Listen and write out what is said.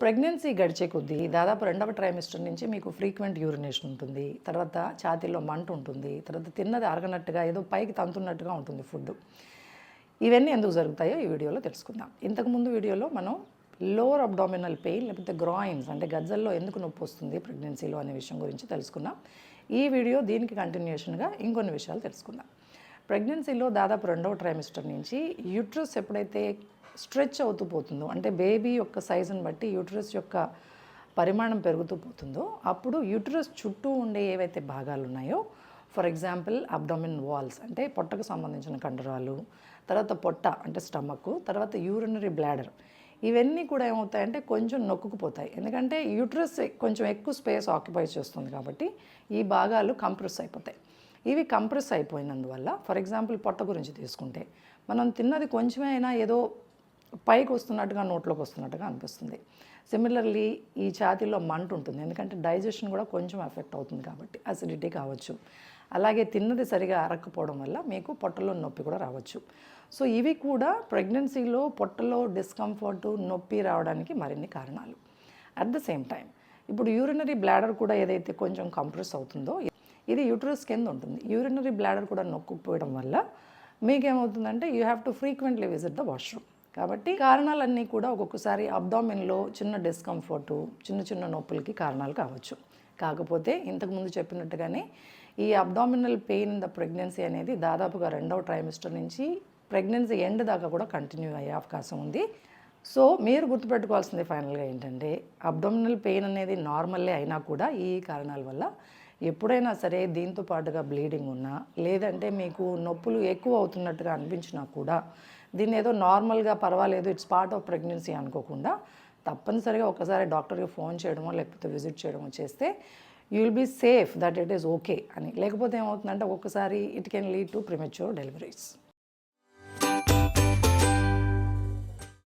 Pregnancy గడిచే కొద్దీ దాదాపు రెండవ ట్రైమిస్టర్ నుంచి మీకు ఫ్రీక్వెంట్ యూరినేషన్ ఉంటుంది. తర్వాత ఛాతీలో మంట ఉంటుంది. తర్వాత తిన్నది అరగనట్టుగా ఏదో పైకి తంతున్నట్టుగా ఉంటుంది ఫుడ్. ఇవన్నీ ఎందుకు జరుగుతాయో ఈ వీడియోలో తెలుసుకుందాం. ఇంతకుముందు వీడియోలో మనం లోవర్ అబ్డామినల్ పెయిన్ లేకపోతే గ్రాయిన్స్ అంటే గజ్జల్లో ఎందుకు నొప్పి వస్తుంది ప్రెగ్నెన్సీలో అనే విషయం గురించి తెలుసుకున్నాం ఈ వీడియో దీనికి కంటిన్యూషన్గా ఇంకొన్ని విషయాలు తెలుసుకుందాం. ప్రెగ్నెన్సీలో దాదాపు రెండవ ట్రైమిస్టర్ నుంచి యూట్రస్ ఎప్పుడైతే స్ట్రెచ్ అవుతూ పోతుందో అంటే బేబీ యొక్క సైజుని బట్టి యూట్రస్ యొక్క పరిమాణం పెరుగుతూ పోతుందో అప్పుడు యూట్రస్ చుట్టూ ఉండే ఏవైతే భాగాలు ఉన్నాయో ఫర్ ఎగ్జాంపుల్ అబ్డోమిన్ వాల్స్ అంటే పొట్టకు సంబంధించిన కండరాలు తర్వాత పొట్ట అంటే స్టమక్ తర్వాత యూరినరీ బ్లాడర్ ఇవన్నీ కూడా ఏమవుతాయంటే కొంచెం నొక్కుకుపోతాయి. ఎందుకంటే యూట్రస్ కొంచెం ఎక్కువ స్పేస్ ఆక్యుపై చేస్తుంది కాబట్టి ఈ భాగాలు కంప్రెస్ అయిపోతాయి. ఇవి కంప్రెస్ అయిపోయినందువల్ల ఫర్ ఎగ్జాంపుల్ పొట్ట గురించి తీసుకుంటే మనం తిన్నది కొంచెమే అయినా ఏదో పైకి వస్తున్నట్టుగా నోట్లోకి వస్తున్నట్టుగా అనిపిస్తుంది. సిమిలర్లీ ఈ ఛాతీలో మంట ఉంటుంది. ఎందుకంటే డైజెషన్ కూడా కొంచెం ఎఫెక్ట్ అవుతుంది కాబట్టి అసిడిటీ కావచ్చు. అలాగే తిన్నది సరిగా అరక్కపోవడం వల్ల మీకు పొట్టలో నొప్పి కూడా రావచ్చు. సో ఇవి కూడా ప్రెగ్నెన్సీలో పొట్టలో డిస్కంఫర్ట్ నొప్పి రావడానికి మరిన్ని కారణాలు. అట్ ద సేమ్ టైం ఇప్పుడు యూరినరీ బ్లాడర్ కూడా ఏదైతే కొంచెం కంప్రెస్ అవుతుందో ఇది యూట్రస్ కింద ఉంటుంది. యూరినరీ బ్లాడర్ కూడా నొక్కుపోయడం వల్ల మీకేమవుతుందంటే you have to frequently visit the washroom కాబట్టి కారణాలన్నీ కూడా ఒక్కొక్కసారి అబ్డామిన్లో చిన్న డిస్కంఫర్టు చిన్న చిన్న నొప్పులకి కారణాలు కావచ్చు. కాకపోతే ఇంతకుముందు చెప్పినట్టుగానే ఈ abdominal pain in the pregnancy అనేది దాదాపుగా రెండవ ట్రైమిస్టర్ నుంచి ప్రెగ్నెన్సీ ఎండ్ దాకా కూడా కంటిన్యూ అయ్యే అవకాశం ఉంది. సో మీరు గుర్తుపెట్టుకోవాల్సింది ఫైనల్గా ఏంటంటే అబ్డామినల్ పెయిన్ అనేది నార్మల్లే అయినా కూడా ఈ కారణాల వల్ల ఎప్పుడైనా సరే దీంతో పాటుగా బ్లీడింగ్ ఉన్నా లేదంటే మీకు నొప్పులు ఎక్కువ అవుతున్నట్టుగా అనిపించినా కూడా దీన్ని ఏదో నార్మల్గా పర్వాలేదు ఇట్స్ పార్ట్ ఆఫ్ ప్రెగ్నెన్సీ అనుకోకుండా తప్పనిసరిగా ఒకసారి డాక్టర్కి ఫోన్ చేయడమో లేకపోతే విజిట్ చేయడమో చేస్తే you will be safe that it is okay అని. లేకపోతే ఏమవుతుందంటే ఒక్కొక్కసారి it can lead to premature deliveries.